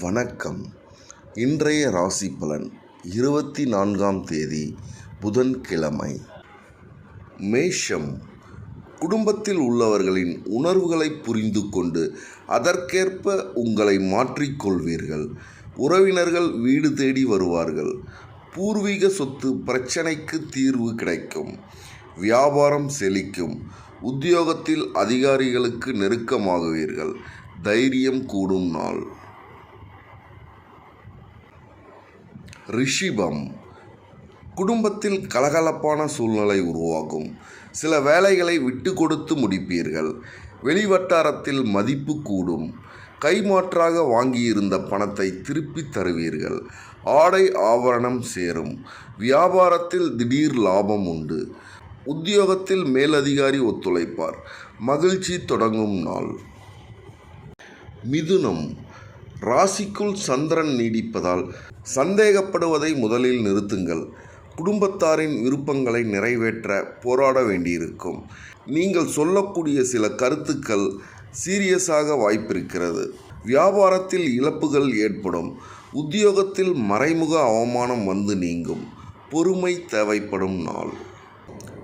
வணக்கம். இன்றைய ராசி பலன் இருபத்தி நான்காம் தேதி புதன்கிழமை. மேஷம் குடும்பத்தில் உள்ளவர்களின் உணர்வுகளை புரிந்து கொண்டு அதற்கேற்ப உங்களை மாற்றிக்கொள்வீர்கள் உறவினர்கள் வீடு தேடி வருவார்கள். பூர்வீக சொத்து பிரச்சனைக்கு தீர்வு கிடைக்கும். வியாபாரம் செழிக்கும். உத்தியோகத்தில் அதிகாரிகளுக்கு நெருக்கமாகுவீர்கள். தைரியம் கூடும் நாள். ரிஷிபம் குடும்பத்தில் கலகலப்பான சூழ்நிலை உருவாகும். சில வேலைகளை விட்டு கொடுத்து முடிப்பீர்கள். வெளிவட்டாரத்தில் மதிப்பு கூடும். கைமாற்றாக வாங்கியிருந்த பணத்தை திருப்பி தருவீர்கள். ஆடை ஆபரணம் சேரும். வியாபாரத்தில் திடீர் லாபம் உண்டு. உத்தியோகத்தில் மேலதிகாரி ஒத்துழைப்பார். மகிழ்ச்சி தொடங்கும் நாள். மிதுனம். ராசிக்குள் சந்திரன் நீடிப்பதால் சந்தேகப்படுவதை முதலில் நிறுத்துங்கள். குடும்பத்தாரின் விருப்பங்களை நிறைவேற்ற போராட வேண்டியிருக்கும். நீங்கள் சொல்லக்கூடிய சில கருத்துக்கள் சீரியஸாக வாய்ப்பிருக்கிறது. வியாபாரத்தில் இழப்புகள் ஏற்படும். உத்தியோகத்தில் மறைமுக அவமானம் வந்து நீங்கும். பொறுமை தேவைப்படும் நாள்.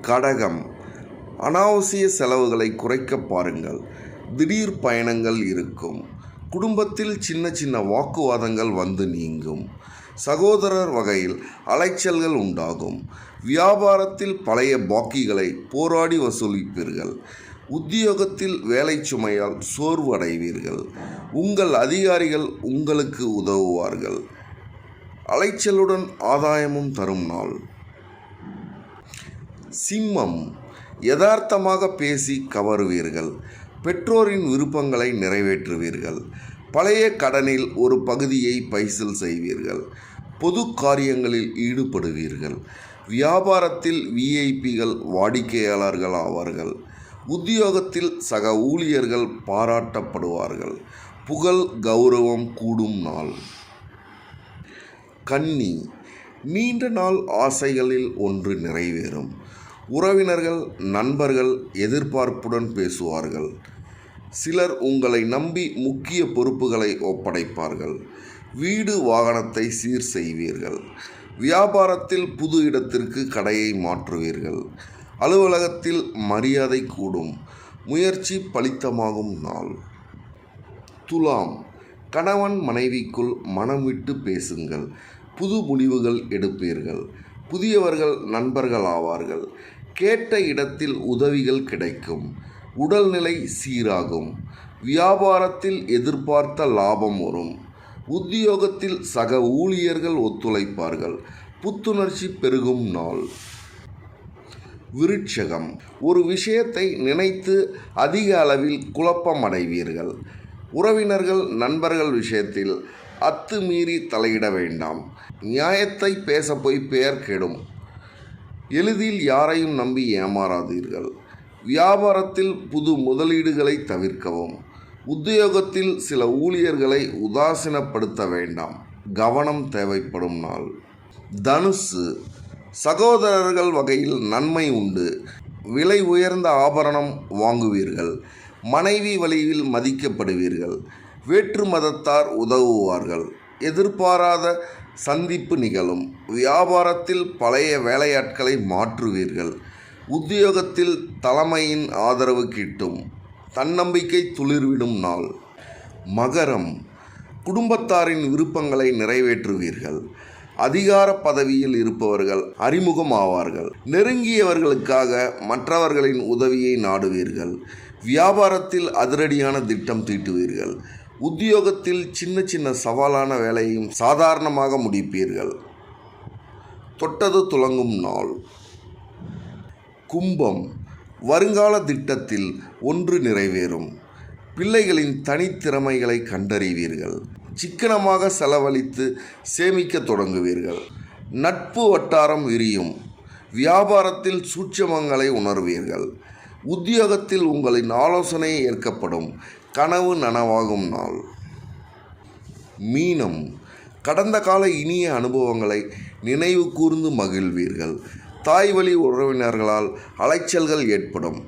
கடகம். அனாவசிய செலவுகளை குறைக்க பாருங்கள். திடீர் பயணங்கள் இருக்கும். குடும்பத்தில் சின்ன சின்ன வாக்குவாதங்கள் வந்து நீங்கும். சகோதரர் வகையில் அலைச்சல்கள் உண்டாகும். வியாபாரத்தில் பழைய பாக்கிகளை போராடி வசூலிப்பீர்கள். உத்தியோகத்தில் வேலை சுமையால் சோர்வு அடைவீர்கள். உங்கள் அதிகாரிகள் உங்களுக்கு உதவுவார்கள். அலைச்சலுடன் ஆதாயமும் தரும் நாள். சிம்மம். யதார்த்தமாக பேசி கவருவீர்கள். பெற்றோரின் விருப்பங்களை நிறைவேற்றுவீர்கள். பழைய கடனில் ஒரு பகுதியை பைசல் செய்வீர்கள். பொது காரியங்களில் ஈடுபடுவீர்கள். வியாபாரத்தில் விஐபிகள் வாடிக்கையாளர்கள் ஆவார்கள். உத்தியோகத்தில் சக ஊழியர்கள் பாராட்டப்படுவார்கள். புகழ் கௌரவம் கூடும் நாள். கன்னி நீண்ட நாள் ஆசைகளில் ஒன்று நிறைவேறும். உறவினர்கள் நண்பர்கள் எதிர்பார்ப்புடன் பேசுவார்கள். சிலர் உங்களை நம்பி முக்கிய பொறுப்புகளை ஒப்படைப்பார்கள். வீடு வாகனத்தை சீர் செய்வீர்கள். வியாபாரத்தில் புது இடத்திற்கு கடையை மாற்றுவீர்கள். அலுவலகத்தில் மரியாதை கூடும். முயற்சி பலித்தமாகும் நாள். துலாம். கணவன் மனைவிக்குள் மனம் விட்டு பேசுங்கள். புது முடிவுகள் எடுப்பீர்கள். புதியவர்கள் நண்பர்கள் ஆவார்கள். கேட்ட இடத்தில் உதவிகள் கிடைக்கும். உடல்நிலை சீராகும். வியாபாரத்தில் எதிர்பார்த்த லாபம் வரும். உத்தியோகத்தில் சக ஊழியர்கள் ஒத்துழைப்பார்கள். புத்துணர்ச்சி பெருகும் நாள். விருட்சகம். ஒரு விஷயத்தை நினைத்து அதிக அளவில் குழப்பம் அடைவீர்கள் உறவினர்கள் நண்பர்கள் விஷயத்தில் அத்துமீறி தலையிட வேண்டாம். நியாயத்தை பேச போய் பெயர் கெடும். எளிதில் யாரையும் நம்பி ஏமாறாதீர்கள். வியாபாரத்தில் புது முதலீடுகளை தவிர்க்கவும். உத்தியோகத்தில் சில ஊழியர்களை உதாசீனப்படுத்த வேண்டாம். கவனம் தேவைப்படும் நாள். தனுசு. சகோதரர்கள் வகையில் நன்மை உண்டு. விலை உயர்ந்த ஆபரணம் வாங்குவீர்கள். மனைவி வழியில் மதிக்கப்படுவீர்கள். வேற்று மதத்தார் உதவுவார்கள். எதிர்பாராத சந்திப்பு நிகழும். வியாபாரத்தில் பழைய வேலையாட்களை மாற்றுவீர்கள். உத்தியோகத்தில் தலைமையின் ஆதரவு கிட்டும் தன்னம்பிக்கை துளிர்விடும் நாள். மகரம் குடும்பத்தாரின் விருப்பங்களை நிறைவேற்றுவீர்கள். அதிகார பதவியில் இருப்பவர்கள் அறிமுகம் ஆவார்கள் நெருங்கியவர்களுக்காக மற்றவர்களின் உதவியை நாடுவீர்கள். வியாபாரத்தில் அதிரடியான திட்டம் தீட்டுவீர்கள். உத்தியோகத்தில் சின்ன சின்ன சவாலான வேலையும் சாதாரணமாக முடிப்பீர்கள். தொட்டது துலங்கும் நாள். கும்பம் வருங்கால திட்டத்தில் ஒன்று நிறைவேறும். பிள்ளைகளின் தனித்திறமைகளை கண்டறிவீர்கள். சிக்கனமாக செலவழித்து சேமிக்க தொடங்குவீர்கள். நட்பு வட்டாரம் விரியும். வியாபாரத்தில் சூட்சமங்களை உணர்வீர்கள். உத்தியோகத்தில் உங்களின் ஆலோசனை ஏற்கப்படும். கனவு நனவாகும் நாள். மீனம். கடந்த கால இனிய அனுபவங்களை நினைவு கூர்ந்து மகிழ்வீர்கள். தாய் வழி உறவினர்களால் அலைச்சல்கள் ஏற்படும்.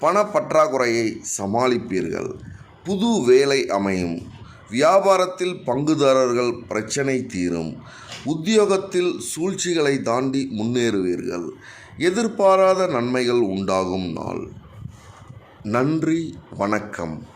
பண பற்றாக்குறையை சமாளிப்பீர்கள். புது வேலை அமையும். வியாபாரத்தில் பங்குதாரர்கள் பிரச்சனை தீரும். உத்தியோகத்தில் சூழ்ச்சிகளை தாண்டி முன்னேறுவீர்கள். எதிர்பாராத நன்மைகள் உண்டாகும் நாள். நன்றி வணக்கம்.